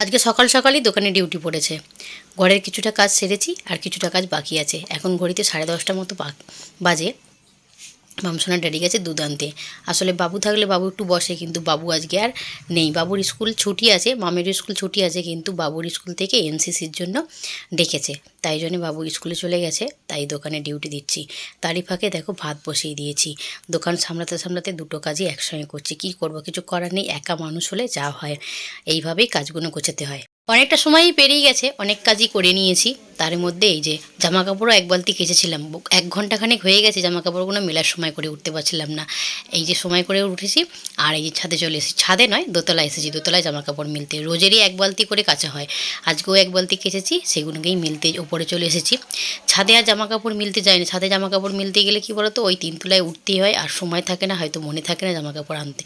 আজকে সকাল সকালই দোকানে ডিউটি পড়েছে। ঘরের কিছুটা কাজ সেরেছি আর কিছুটা কাজ বাকি আছে। এখন ঘড়িতে সাড়ে দশটার মতো বাজে। মামসোনা ড্যাডি গেছে দুদান্তে। আসলে বাবু থাকলে বাবু একটু বসে, কিন্তু বাবু আজকে আর নেই। বাবুর স্কুল ছুটি আছে, মামের স্কুল ছুটি আছে, কিন্তু বাবুর স্কুল থেকে এনসিসির জন্য ডেকেছে। তাই জন্য বাবু স্কুলে চলে গেছে, তাই দোকানে ডিউটি দিচ্ছি। তারই ফাঁকে দেখো ভাত বসিয়ে দিয়েছি। দোকান সামলাতে সামলাতে দুটো কাজই একসঙ্গে করছি। কি করব? কিছু করার নেই, একা মানুষ হলে যা হয়। এইভাবেই কাজগুলো গোছাতে হয়। অনেকটা সময়ই পেরিয়ে গেছে, অনেক কাজই করে নিয়েছি। তার মধ্যে এই যে জামা কাপড়ও এক বালতি কেচেছিলাম এক ঘন্টাখানেক হয়ে গেছে জামা কাপড়গুলো মেলার সময় করে উঠতে পারছিলাম না। এই যে সময় করে উঠেছি, আর এই যে ছাদে চলে এসেছি। ছাদে নয়, দোতলায় এসেছি। দোতলায় জামা কাপড় মিলতে, রোজেরই এক বালতি করে কাচা হয়। আজকেও এক বালতি কেচেছি, সেগুলোকেই মিলতে ওপরে চলে এসেছি। ছাদে আর জামা কাপড় মিলতে যায়নি। ছাদে জামা কাপড় মিলতে গেলে কি বলতো, ওই তিনতলায় উঠতেই হয়, আর সময় থাকে না, হয়তো মনে থাকে না জামা কাপড় আনতে,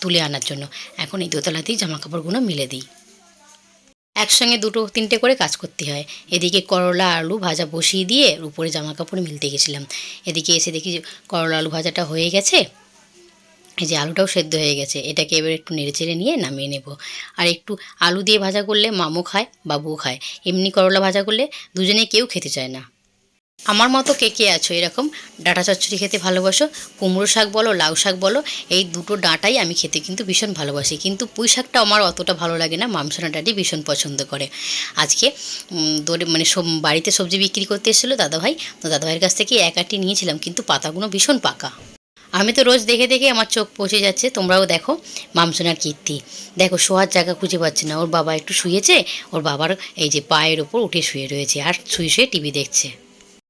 তুলে আনার জন্য। এখন এই দোতলাতেই জামা কাপড়গুলো মিলে দিই। একসঙ্গে দুটো, তিনটে করে কাজ করতে হয়। এদিকে করলা, আলু ভাজা বসিয়ে দিয়ে উপরে জামা কাপড় মিলতে গেছিলাম। এদিকে এসে দেখি করলা, আলু ভাজাটা হয়ে গেছে। এই যে আলুটাও সেদ্ধ হয়ে গেছে। এটাকে এবার একটু নেড়ে চেড়ে নিয়ে নামিয়ে নেব। আর একটু আলু দিয়ে ভাজা করলে মামু খায়, বাবুও খায়। এমনি করলা ভাজা করলে দুজনে কেউ খেতে চায় না। আমার মতো কে কে আছো? এরকম ডাঁটা চচ্চড়ি খেতে ভালোবাসো, কুমড়ো শাক বলো, লাউ শাক বলো, এই দুটো ডাঁটাই আমি খেতে কিন্তু ভীষণ ভালোবাসি। কিন্তু পুঁই শাকটা আমার অতটা ভালো লাগে না, মামসোনা ডাঁটি ভীষণ পছন্দ করে। আজকে দৌড়ে মানে বাড়িতে সবজি বিক্রি করতে এসেছিল দাদাভাই, তো দাদাভাইয়ের কাছ থেকে এক আটটি নিয়েছিলাম, কিন্তু পাতাগুলো ভীষণ পাকা। আমি তো রোজ দেখে দেখে আমার চোখ পচে যাচ্ছে, তোমরাও দেখো মামসোনার কীর্তি। দেখো, শোয়ার জায়গা খুঁজে পাচ্ছে না, ওর বাবা একটু শুয়েছে, ওর বাবার এই যে পায়ের ওপর উঠে শুয়ে রয়েছে, আর শুয়ে শুয়ে টিভি দেখছে।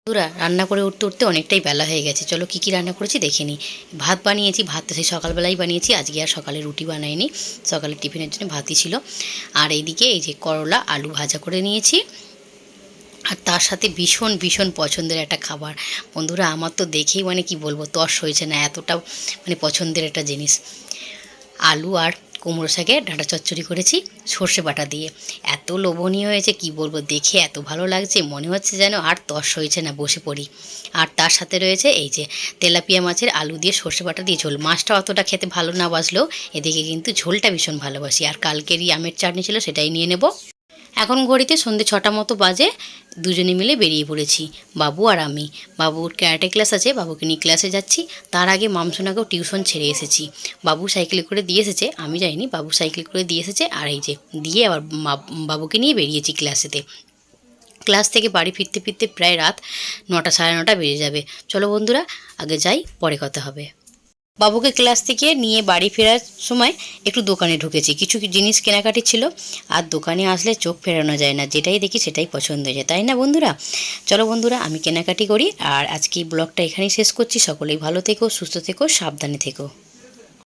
বন্ধুরা রান্না করে উঠতে উঠতে অনেকটাই বেলা হয়ে গেছে। চলো কী কী রান্না করেছি দেখে নিই। ভাত বানিয়েছি, ভাত তো সেই সকালবেলাই বানিয়েছি, আজকে আর সকালে রুটি বানাইনি। সকালে টিফিনের জন্য ভাতই ছিল। আর এইদিকে এই যে করলা, আলু ভাজা করে নিয়েছি। আর তার সাথে ভীষণ ভীষণ পছন্দের একটা খাবার। বন্ধুরা, আমার তো দেখেই মানে কি বলব, তস হয়েছে না, এতটা মানে পছন্দের একটা জিনিস। আলু আর কুমড়ো শাকে ডাঁটা চচ্চড়ি করেছি সর্ষে বাটা দিয়ে। এত লোভনীয় হয়েছে, কি বলব? দেখে এত ভালো লাগছে, মনে হচ্ছে যেন আর তস হয়েছে না, বসে পড়ি। আর তার সাথে রয়েছে এই যে তেলাপিয়া মাছের আলু দিয়ে সর্ষে বাটা দিয়ে ঝোল। মাছটা অতটা খেতে ভালো না বাসলেও এদিকে কিন্তু ঝোলটা ভীষণ ভালোবাসি। আর কালকেরই আমের চাটনি ছিল সেটাই নিয়ে নেব। এখন ঘড়িতে সন্ধে ছটা মতো বাজে, দুজনে মিলে বেরিয়ে পড়েছি, বাবু আর আমি। বাবুর ক্যারাটে ক্লাস আছে, বাবুকে নিয়ে ক্লাসে যাচ্ছি, তার আগে মামসোনাকেও টিউশন ছেড়ে এসেছি। বাবু সাইকেলে করে দিয়ে এসেছে, আমি যাইনি, বাবু সাইকেল করে দিয়ে এসেছে, আর এই যে, দিয়ে আবার বাবুকে নিয়ে বেরিয়েছি ক্লাসেতে। ক্লাস থেকে বাড়ি ফিরতে ফিরতে প্রায় রাত নটা সাড়ে নটা বেজে যাবে। চলো বন্ধুরা, আগে যাই, পরে কথা হবে। বাবুকে ক্লাস থেকে নিয়ে বাড়ি ফেরার সময় একটু দোকানে ঢুকেছি। কিছু জিনিস কেনাকাটি ছিল, আর দোকানে আসলে চোখ ফেরানো যায় না। যেটাই দেখি সেটাই পছন্দ হয়ে যায়, তাই না বন্ধুরা? চলো বন্ধুরা, আমি কেনাকাটি করি, আর আজকে ব্লগটা এখানেই শেষ করছি। সকলেই ভালো থেকো, সুস্থ থেকো, সাবধানে থেকো।